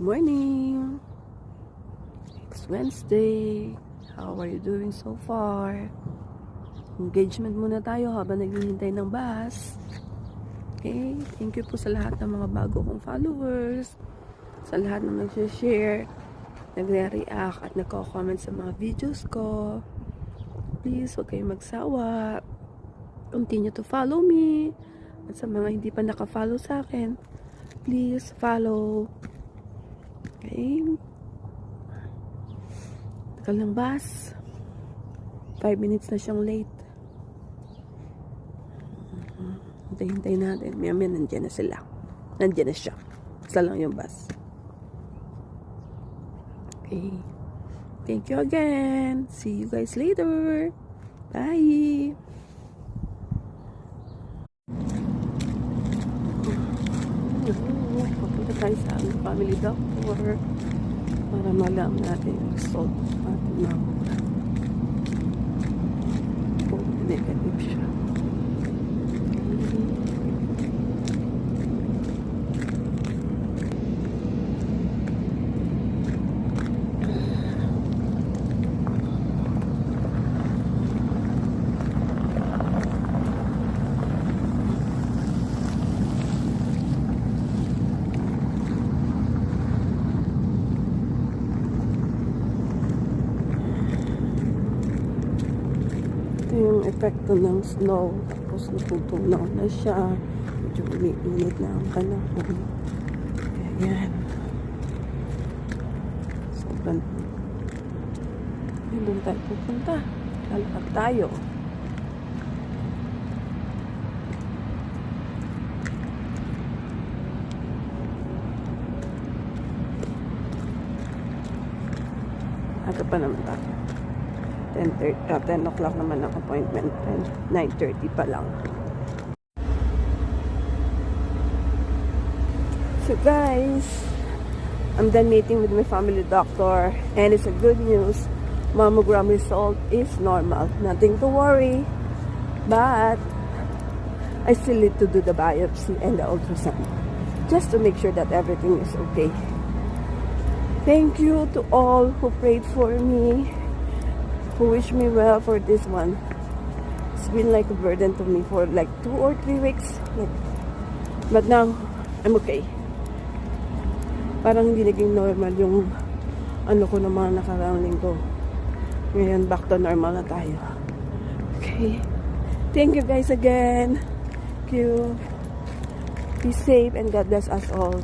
morning. It's Wednesday. How are you doing so far? Engagement muna tayo habang naghihintay ng bus. Okay? Thank you po sa lahat ng mga bago kong followers. Sa lahat ng nag-share, nagre-react at nagko-comment sa mga videos ko. Please, huwag kayong magsawa. Continue to follow me. At sa mga hindi pa naka-follow sa akin, please follow. Okay? Tagal ng bus. 5 minutes na siyang late. Hintay-hintay natin. Maya maya nandiyan na sila. Nandiyan na siya. Isa lang yung bus. Okay. Thank you again. See you guys later. Bye. Tayo sa family doctor para malaman natin yung result ng ating mammogram. Kung negative siya. Ito yung epekto ng snow. Tapos natutunaw na siya. Medyo umiinit na ang panahon. Kaya yan. Sobrang Ayun, doon tayo pupunta. Lalakad tayo. Aga pa naman tayo. 10, uh, 10 o'clock naman ang appointment. 9.30 pa lang. So guys, I'm done meeting with my family doctor and it's a good news. Mammogram result is normal. Nothing to worry. But I still need to do the biopsy and the ultrasound just to make sure that everything is okay. Thank you to all who prayed for me who wish me well for this one. It's been like a burden to me for like two or three weeks. Like, but now, I'm okay. Parang hindi naging normal yung ano ko ng mga nakaraang linggo. Ngayon, back to normal na tayo. Okay. Thank you guys again. Thank you. Be safe and God bless us all.